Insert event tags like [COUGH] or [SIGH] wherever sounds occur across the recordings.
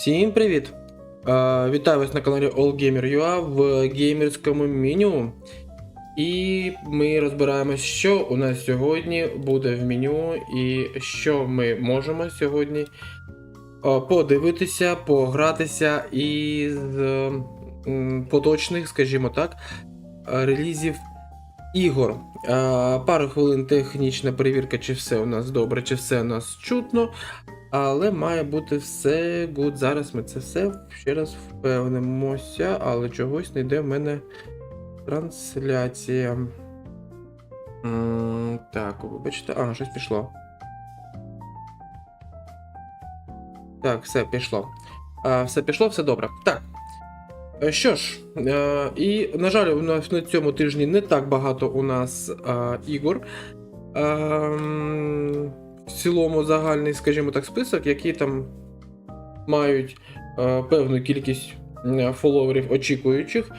Всім привіт! Вітаю вас на каналі AllGamer.ua в геймерському меню. І ми розбираємось, що у нас сьогодні буде в меню і що ми можемо сьогодні подивитися, погратися із поточних, скажімо так, релізів ігор. Пару хвилин технічна перевірка, чи все у нас добре, чи все у нас чутно. Але має бути все good. Зараз ми це все ще раз впевнимося, але чогось не йде в мене трансляція. М, Так, вибачте, а, щось пішло. Так, все пішло. А, все пішло, все добре. Так. Е, Що ж, е, і, на жаль, у нас на цьому тижні не так багато у нас е, ігор. Ем, в цілому загальний, скажімо так, список, які там мають е, певну кількість фоловерів очікуючих,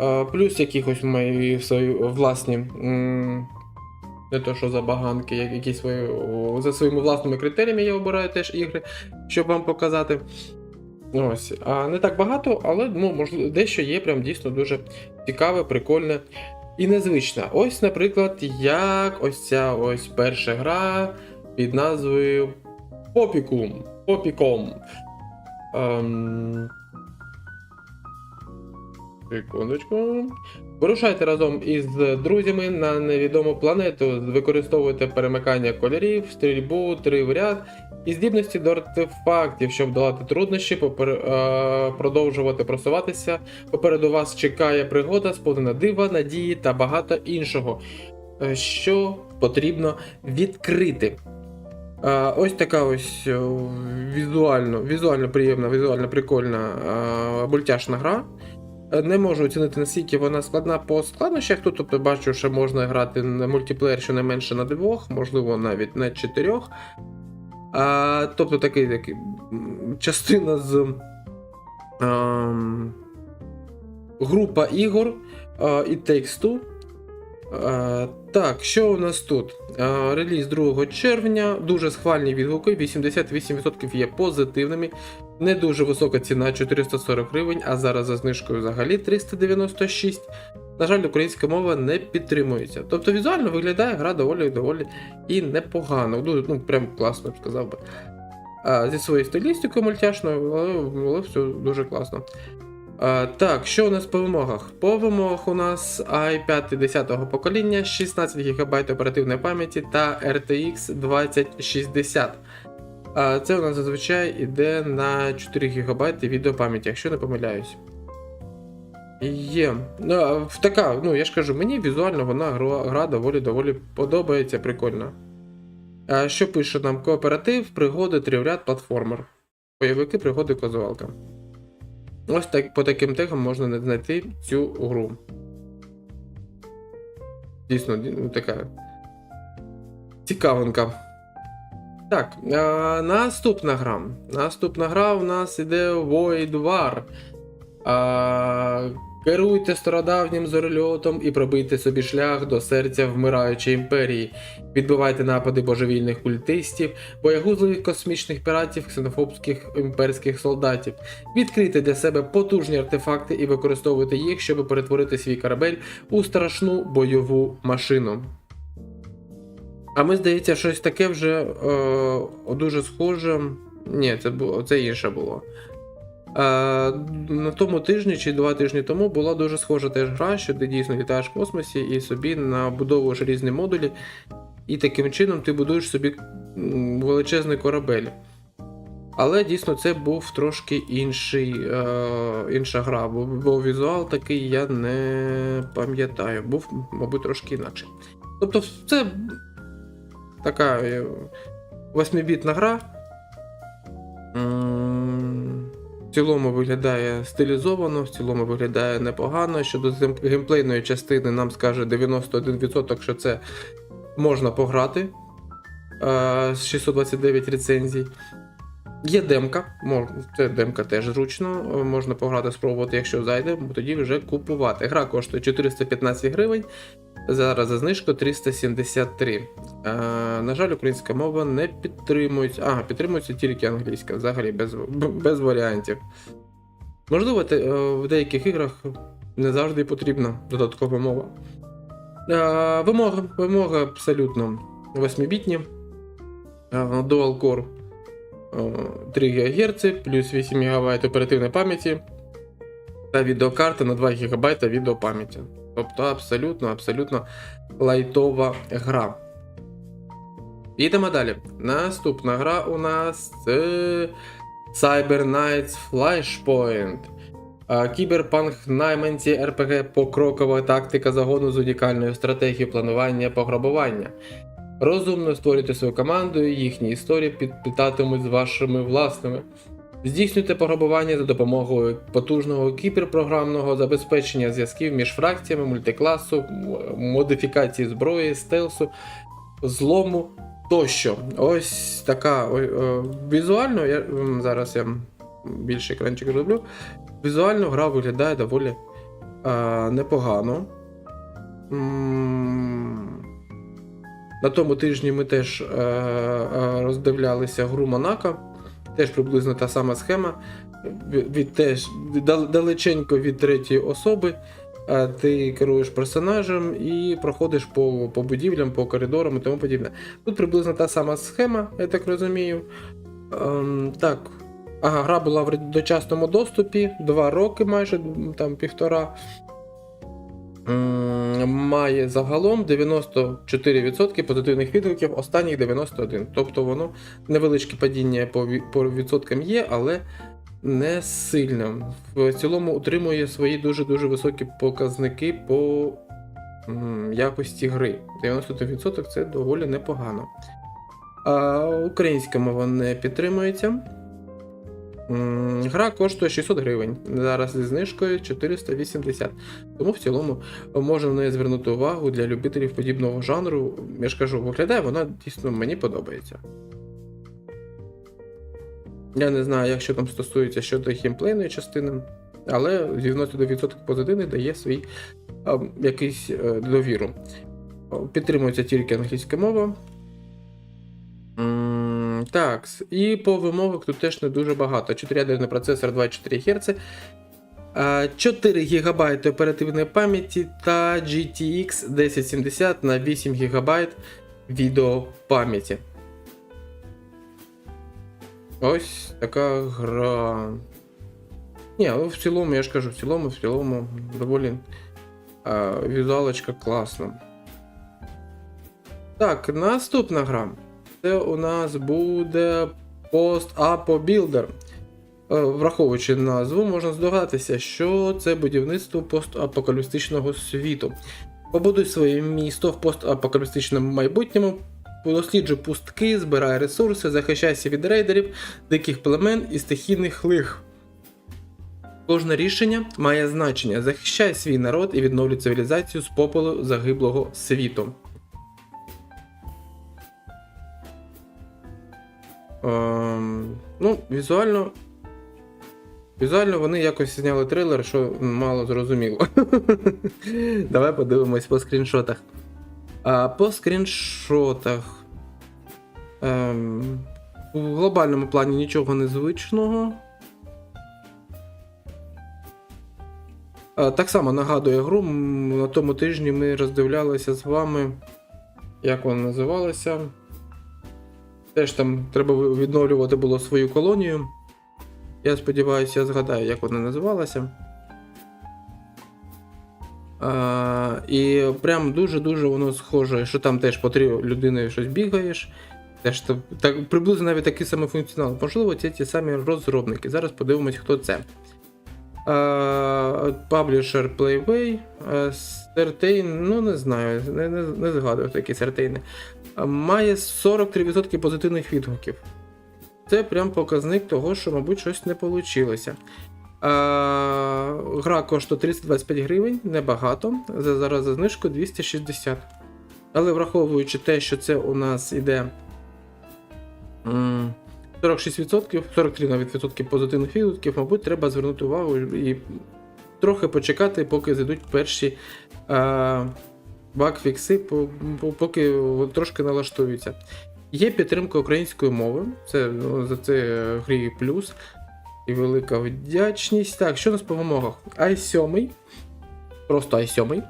е, плюс якихось мої свої власні. м, Не то, що забаганки, як якісь свої, за своїми власними критеріями я обираю теж ігри, щоб вам показати. Ось. А не так багато, але ну, можливо, дещо є прям дійсно дуже цікаве, прикольне і незвичне. Ось, наприклад, як ось ця ось перша гра під назвою Попікум. Попіком. Ем... Секундочку. Вирушайте разом із друзями на невідому планету, використовуйте перемикання кольорів, стрільбу, три в ряд і здібності до артефактів, щоб долати труднощі, попер... е, продовжувати просуватися. Попереду вас чекає пригода, сповнена дива, надії та багато іншого, е, що потрібно відкрити. Ось така ось е, візуально, візуально приємна, візуально прикольна мультяшна гра. Е, Не можу оцінити, наскільки вона складна по складнощах. Тут тобто бачу, що можна грати на мультиплеєр щонайменше на двох, можливо, навіть на чотирьох. А, тобто такий, такий частина з ем, група ігор Takes Two. Е, так, що у нас тут? Е, реліз 2 червня, дуже схвальні відгуки, 88% є позитивними. Не дуже висока ціна 440 гривень, а зараз за знижкою взагалі 396. На жаль, українська мова не підтримується. Тобто візуально виглядає гра доволі доволі і непогано. Ну, ну прям класно, я б сказав би. А, зі своєю стилістикою мультяшною, але, але все дуже класно. Так, що у нас по вимогах? По вимогах у нас i5 10 покоління, 16 ГБ оперативної пам'яті та RTX 2060. Це у нас зазвичай йде на 4 ГБ відеопам'яті, якщо не помиляюсь. Є. Ну, така, ну я ж кажу, мені візуально вона гра, доволі доволі подобається, прикольно. Що пише нам? Кооператив, пригоди, тривряд, платформер. Бойовики, пригоди, козувалка. Ось так по таким тегам можна знайти цю гру. Дійсно, ну, така цікавинка. Так, а, наступна гра. Наступна гра у нас іде Void War. А, керуйте стародавнім зорольотом і пробийте собі шлях до серця вмираючої імперії. Відбивайте напади божевільних культистів, боягузливих космічних піратів, ксенофобських імперських солдатів. Відкрийте для себе потужні артефакти і використовуйте їх, щоб перетворити свій корабель у страшну бойову машину. А ми, здається, щось таке вже е, дуже схоже. Ні, це це інше було. Е, на тому тижні чи два тижні тому була дуже схожа теж гра, що ти дійсно літаєш в космосі і собі набудовуєш різні модулі, і таким чином ти будуєш собі величезний корабель. Але дійсно це був трошки інший, е, інша гра, бо, бо візуал такий я не пам'ятаю, був, мабуть, трошки інакше. Тобто, це така е, восьмибітна гра. В цілому виглядає стилізовано, в цілому виглядає непогано. Щодо геймплейної частини нам скаже 91%, що це можна пограти е, з 629 рецензій. Є демка, це демка теж зручно, е, можна пограти, спробувати, якщо зайде, тоді вже купувати. Гра коштує 415 гривень. Зараз за знижку 373. Е, на жаль, українська мова не підтримується. Ага, підтримується тільки англійська, взагалі без, без варіантів. Можливо, те- е, в деяких іграх не завжди потрібна додаткова мова. Е, вимоги, вимоги абсолютно 8-бітні. Е, Dual Core е, 3 ГГц, плюс 8 ГБ оперативної пам'яті та відеокарта на 2 ГБ відеопам'яті. Тобто абсолютно, абсолютно лайтова гра. Їдемо далі. Наступна гра у нас це Cyber Knights Flashpoint. Кіберпанк найманці РПГ покрокова тактика загону з унікальною стратегією планування пограбування. Розумно створюйте свою команду, і їхні історії підплітатимуть з вашими власними. Здійснюйте пограбування за допомогою потужного кіберпрограмного забезпечення зв'язків між фракціями, мультикласу, модифікації зброї, стелсу, злому тощо. Ось така ой, е, візуально, я зараз я більше екранчик роблю. Візуально гра виглядає доволі е, непогано. На тому тижні ми теж е, е, роздивлялися гру Монако. Теж приблизно та сама схема. Від, теж далеченько від третьої особи. Ти керуєш персонажем і проходиш по, по будівлям, по коридорам і тому подібне. Тут приблизно та сама схема, я так розумію. Ем, так. Ага, гра була в дочасному доступі, два роки майже, там півтора. Має загалом 94% позитивних відгуків, останніх 91%. Тобто воно невеличке падіння по, відсоткам є, але не сильно. В цілому утримує свої дуже-дуже високі показники по якості гри. 91% це доволі непогано. А українська мова не підтримується. Гра коштує 600 гривень. Зараз зі знижкою 480. Тому в цілому можна на неї звернути увагу для любителів подібного жанру. Я ж кажу, виглядає, вона дійсно мені подобається. Я не знаю, як що там стосується щодо геймплейної частини, але 92% позитивний дає свій а, якийсь е, довіру. Підтримується тільки англійська мова. Так, і по вимогах тут теж не дуже багато. 4-ядерний процесор 24 Гц, 4 ГБ оперативної пам'яті та GTX 1070 на 8 ГБ відеопам'яті. Ось така гра. Ні, в цілому, я ж кажу, в цілому, в цілому доволі а, візуалочка класна. Так, наступна гра. Це у нас буде. Е, Враховуючи назву, можна здогадатися, що це будівництво постапокалістичного світу. Побудуй своє місто в постапокалістичному майбутньому, досліджуй пустки, збирай ресурси, захищайся від рейдерів, диких племен і стихійних лих. Кожне рішення має значення. Захищай свій народ і відновлюй цивілізацію з попелу загиблого світу. Ну, візуально. Візуально вони якось зняли трейлер, що мало зрозуміло. [LAUGHS] Давай подивимось по скріншотах. А, по скріншотах. Ем, у глобальному плані нічого незвичного. А, так само нагадує гру. На тому тижні ми роздивлялися з вами. Як вона називалася? Теж там треба відновлювати було свою колонію. Я сподіваюся, я згадаю, як вона називалася. А, і прям дуже-дуже воно схоже, що там теж по три людини щось бігаєш. Теж так, приблизно навіть такий самий функціонал. Можливо, це ті самі розробники. Зараз подивимось, хто це. Publisher Playway, Certain, ну не знаю, не, не, не згадую такі Certain. Має 43% позитивних відгуків. Це прям показник того, що, мабуть, щось не вийшло. Гра коштує 325 гривень, небагато. За, зараз за знижку 260. Але враховуючи те, що це у нас іде 46%, 43 навіть відсотки позитивних відгуків, мабуть, треба звернути увагу і трохи почекати, поки зайдуть перші а, по- поки трошки налаштуються. Є підтримка української мови, це ну, за це грі плюс. І велика вдячність. Так, що у нас по вимогах? i7. Просто i7.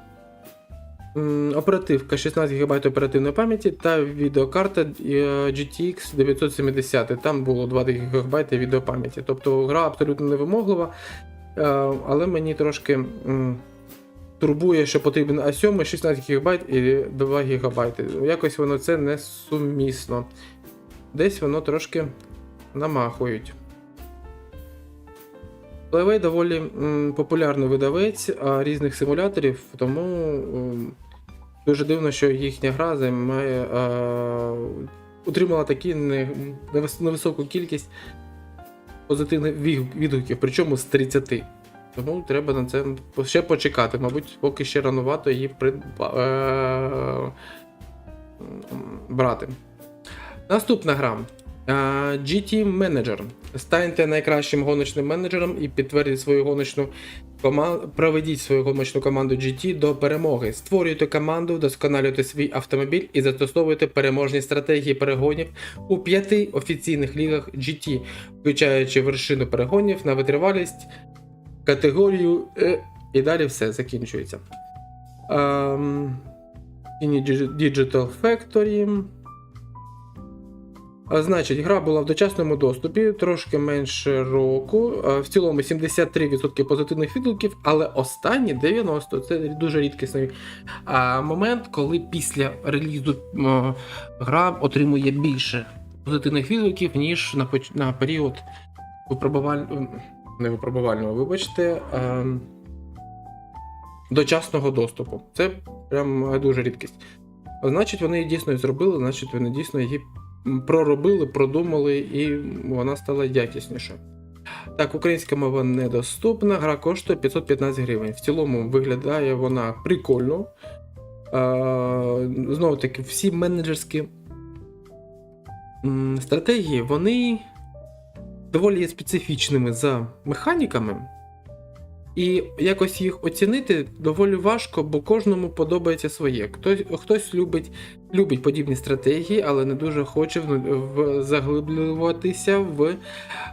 М, Оперативка 16 ГБ оперативної пам'яті та відеокарта е, GTX 970. Там було 2 ГБ відеопам'яті. Тобто гра абсолютно невимоглива, е, але мені трошки турбує, що потрібен А7 16 ГБ і 2 ГБ. Якось воно це несумісно. Десь воно трошки намахують. Плейвей доволі популярний видавець різних симуляторів, тому дуже дивно, що їхня гра займає, а, утримала не, невис- невисоку кількість позитивних відгуків, причому з 30. Тому треба на це ще почекати. Мабуть, поки ще ранувато її придба... е, брати. Наступна гра. GT Manager. Станьте найкращим гоночним менеджером і підтвердіть свою гоночну команду. Проведіть свою гоночну команду GT до перемоги. Створюйте команду, вдосконалюйте свій автомобіль і застосовуйте переможні стратегії перегонів у п'яти офіційних лігах GT, включаючи вершину перегонів на витривалість, категорію е, і далі все закінчується. Ем, Digital Factory. Значить, гра була в дочасному доступі, трошки менше року. В цілому 73% позитивних відгуків, але останні 90% це дуже рідкісний момент, коли після релізу гра отримує більше позитивних відгуків, ніж на період випробувального, не випробувального, вибачте, а, дочасного доступу. Це прям дуже рідкість. Значить, вони її дійсно зробили, значить, вони дійсно її проробили, продумали, і вона стала якіснішою. Так, українська мова недоступна, гра коштує 515 гривень. В цілому виглядає вона прикольно. А, знову таки, всі менеджерські стратегії, вони доволі є специфічними за механіками. І якось їх оцінити доволі важко, бо кожному подобається своє. Хтось, хтось любить, любить подібні стратегії, але не дуже хоче в, в, заглиблюватися в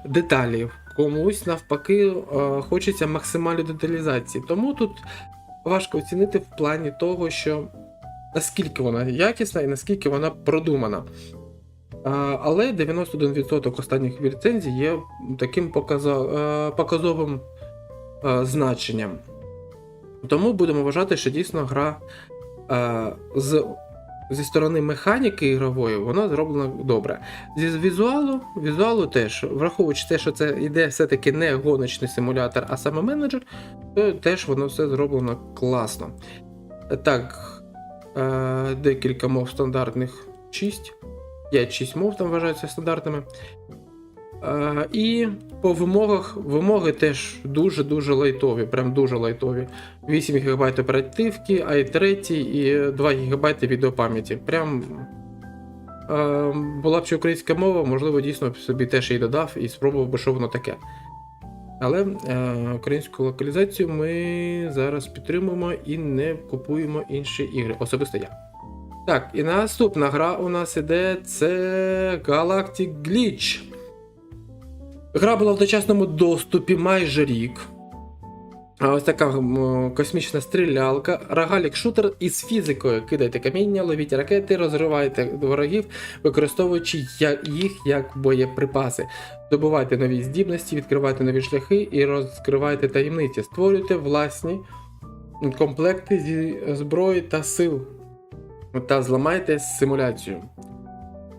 деталі. Комусь навпаки е, хочеться максимальної деталізації. Тому тут важко оцінити в плані того, що наскільки вона якісна і наскільки вона продумана. Але 91% останніх рецензій є таким е, показовим е, значенням. Тому будемо вважати, що дійсно гра е, з, зі сторони механіки ігрової вона зроблена добре. Зі візуалу, візуалу теж, враховуючи те, що це йде все-таки не гоночний симулятор, а саме менеджер, то теж воно все зроблено класно. Так, декілька мов стандартних 6. 5-6 мов там вважаються стандартними. Е, і по вимогах вимоги теж дуже-дуже лайтові, прям дуже лайтові. 8 ГБ оперативки, i3 і 2 ГБ відеопам'яті. Прям е, була б ще українська мова, можливо, дійсно б собі теж її додав і спробував би, що воно таке. Але е, українську локалізацію ми зараз підтримуємо і не купуємо інші ігри. Особисто я. Так, і наступна гра у нас іде це Galactic Glitch. Гра була в дочасному доступі майже рік. А ось така космічна стрілялка, рогалік шутер із фізикою. Кидайте каміння, ловіть ракети, розривайте ворогів, використовуючи їх як боєприпаси. Добувайте нові здібності, відкривайте нові шляхи і розкривайте таємниці. Створюйте власні комплекти зі зброї та сил. Та зламайте симуляцію.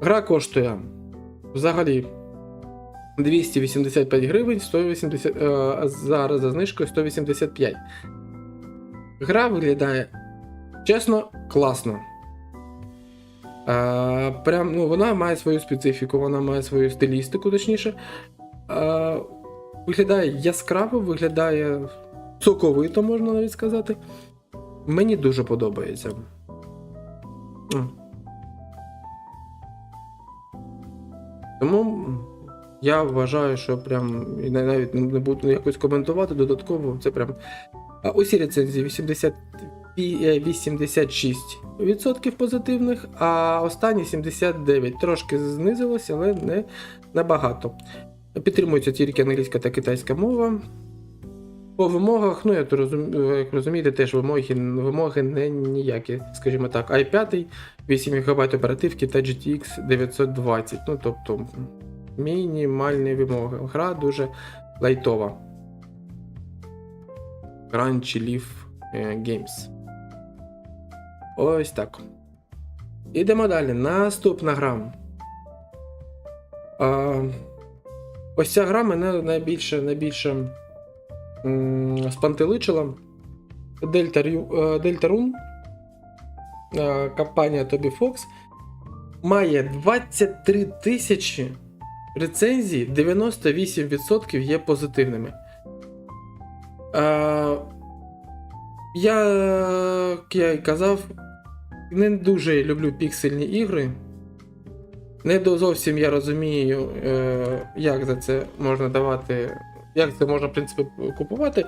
Гра коштує взагалі 285 гривень, 180, е, зараз за знижкою 185. Гра виглядає чесно, класно. Е, прям, ну, вона має свою специфіку, вона має свою стилістику, точніше. Е, виглядає яскраво, виглядає соковито, можна навіть сказати. Мені дуже подобається. Тому я вважаю, що прям навіть не буду якось коментувати додатково. Це прям. Усі рецензії 80, е, 86% позитивних, а останні 79%. Трошки знизилося, але не набагато. Підтримується тільки англійська та китайська мова. По вимогах, ну я то розум, е, як розумієте, теж вимоги, вимоги не ніякі, скажімо так, i5, 8 ГБ оперативки та GTX 920. Ну тобто мінімальні вимоги. Гра дуже лайтова. Crunchy Leaf е, Games. Ось так. Ідемо далі. Наступна гра. А, ось ця гра мене найбільше, найбільше спантеличила. Delta, Ru- е, Deltarune. Е, Компанія Toby Fox має 23 тисячі рецензій, 98% є позитивними. Е, я, як я й казав, не дуже люблю піксельні ігри. Не зовсім я розумію, як за це можна давати, як це можна, в принципі, купувати.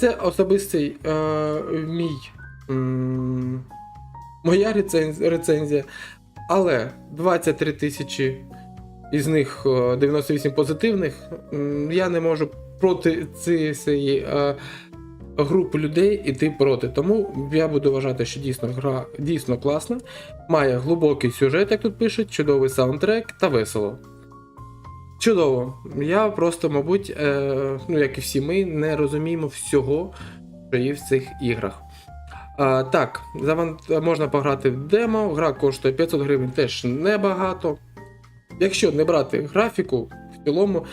Це особистий е, мій. моя рецензія. Але 23 тисячі із них е, 98 позитивних. Я не можу проти цієї е, групи людей іти проти. Тому я буду вважати, що дійсно гра дійсно класна, має глибокий сюжет, як тут пишуть, чудовий саундтрек та весело. Чудово. Я просто, мабуть, е, ну як і всі ми, не розуміємо всього, що є в цих іграх. А, так, можна пограти в демо, гра коштує 500 гривень теж небагато. Якщо не брати графіку, в цілому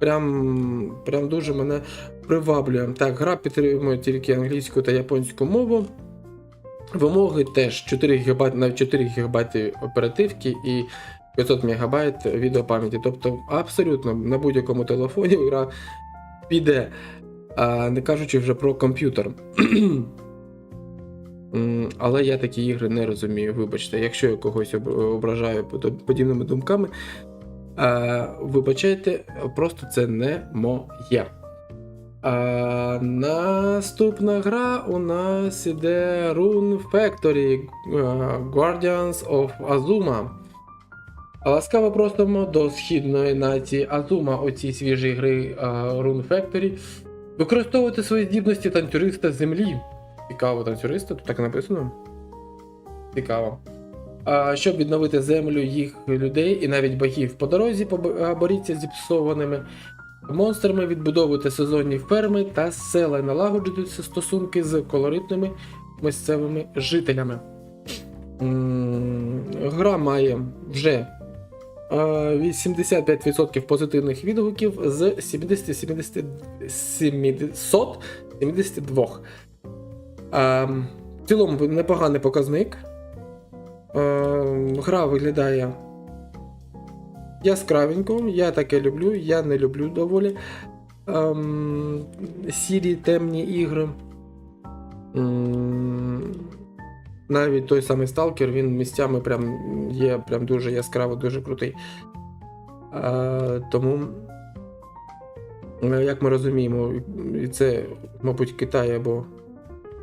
прям, прям дуже мене приваблює. Так, гра підтримує тільки англійську та японську мову. Вимоги теж 4 ГБ на 4 ГБ оперативки і 500 МБ відеопам'яті. Тобто абсолютно на будь-якому телефоні гра піде, а не кажучи вже про комп'ютер. [CLEARS THROAT] Але я такі ігри не розумію, вибачте. Якщо я когось ображаю подібними думками, вибачайте, просто це не моє. А, наступна гра у нас іде Rune Factory Guardians of Azuma. Ласкаво просимо до східної нації Азума у цій свіжій гри е, Rune Factory. Використовувати свої здібності танцюриста землі. Цікаво, танцюриста, тут так і написано. Цікаво. А, щоб відновити землю їх людей і навіть богів по дорозі, боріться з зіпсованими монстрами, відбудовуйте сезонні ферми та села і налагоджуйте стосунки з колоритними місцевими жителями. Гра має вже 85% позитивних відгуків з 70 70 772. Е, В цілому непоганий показник. Е, Гра виглядає яскравенько, я таке люблю, я не люблю доволі ем, сірі темні ігри. Навіть той самий Сталкер, він місцями прям є прям дуже яскраво, дуже крутий. Е, тому, е, як ми розуміємо, і це, мабуть, Китай або.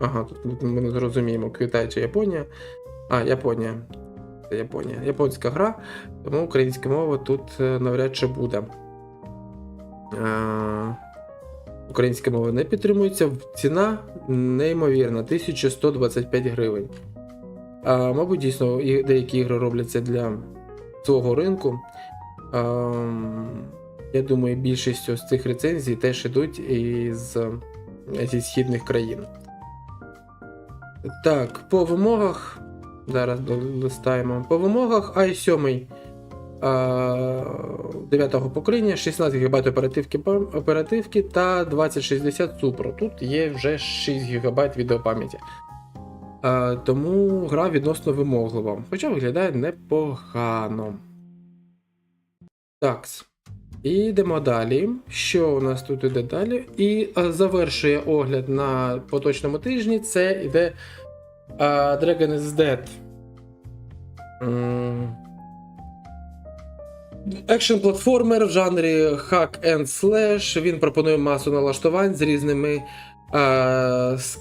Ага, тут ми не зрозуміємо, Китай чи Японія. А, Японія. Це Японія. Японська гра, тому українська мова тут е, навряд чи буде. Е, Українська мова не підтримується. Ціна неймовірна 1125 гривень. А, мабуть, дійсно, деякі ігри робляться для свого ринку. А, я думаю, більшість з цих рецензій теж ідуть із, зі східних країн. Так, по вимогах. Зараз долистаємо. По вимогах i7 9 покоління, 16 ГБ оперативки, оперативки та 2060 Super. Тут є вже 6 ГБ відеопам'яті. Тому гра відносно вимоглива, хоча виглядає непогано. Так. Ідемо далі. Що у нас тут іде далі? І а, завершує огляд на поточному тижні. Це іде а, Dragon is Dead. Екшн платформер в жанрі Hack and Slash. Він пропонує масу налаштувань з різними е, з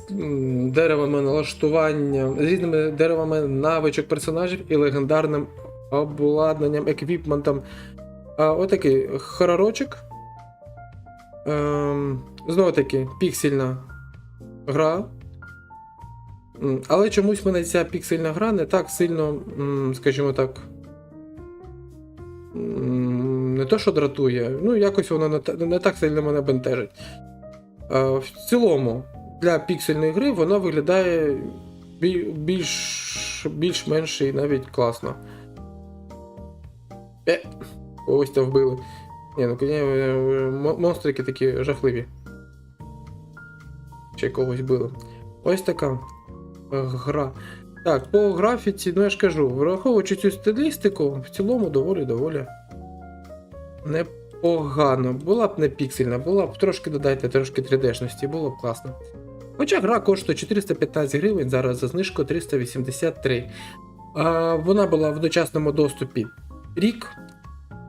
деревами налаштування, з різними деревами навичок персонажів і легендарним обладнанням, еквіпментом. А, отакий хоророчок. Ем, знову таки, піксельна гра. Але чомусь мене ця піксельна гра не так сильно, скажімо так. Не то, що дратує, ну якось воно не так сильно мене бентежить. Е, В цілому, для піксельної гри вона виглядає більш, більш-менш і навіть класно. Е, когось там вбили. Ні, ну е, монстрики такі жахливі. Ще когось били. Ось така е, гра. Так, по графіці, ну я ж кажу, враховуючи цю стилістику, в цілому доволі-доволі непогано. Була б не піксельна, була б трошки додайте, трошки 3D-шності, було б класно. Хоча гра коштує 415 гривень, зараз за знижку 383. А, вона була в дочасному доступі рік,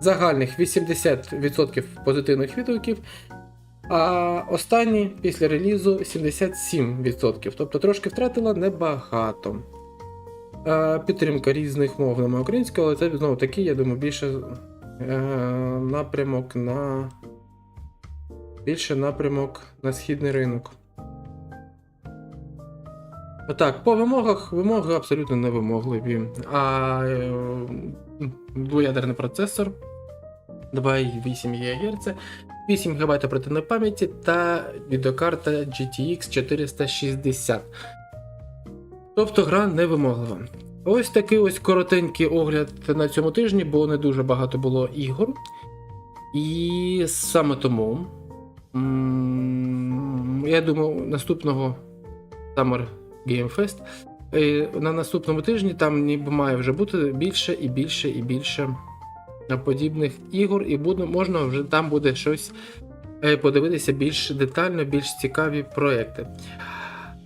загальних 80% позитивних відгуків, а останні після релізу 77%. Тобто трошки втратила небагато. Підтримка різних мов немає української, але це знову таки, я думаю, більше напрямок на. Більше напрямок на східний ринок. Так, по вимогах вимоги абсолютно невимогливі. А е, двоядерний процесор 2,8 ГГц, 8 ГБ оперативної пам'яті та відеокарта GTX 460. Тобто гра невимоглива. Ось такий ось коротенький огляд на цьому тижні, бо не дуже багато було ігор. І саме тому. Я думаю, наступного Summer Game Fest. е, На наступному тижні там ніби має вже бути більше і більше і більше подібних ігор, і буде, можна вже там буде щось е, подивитися більш детально, більш цікаві проекти.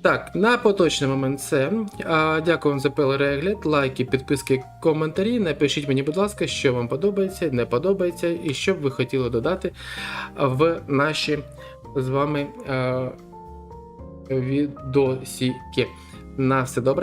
Так, на поточний момент це. А, Дякую вам за перегляд, лайки, підписки, коментарі. Напишіть мені, будь ласка, що вам подобається, не подобається, і що б ви хотіли додати в наші з вами а, відосіки. На все добре.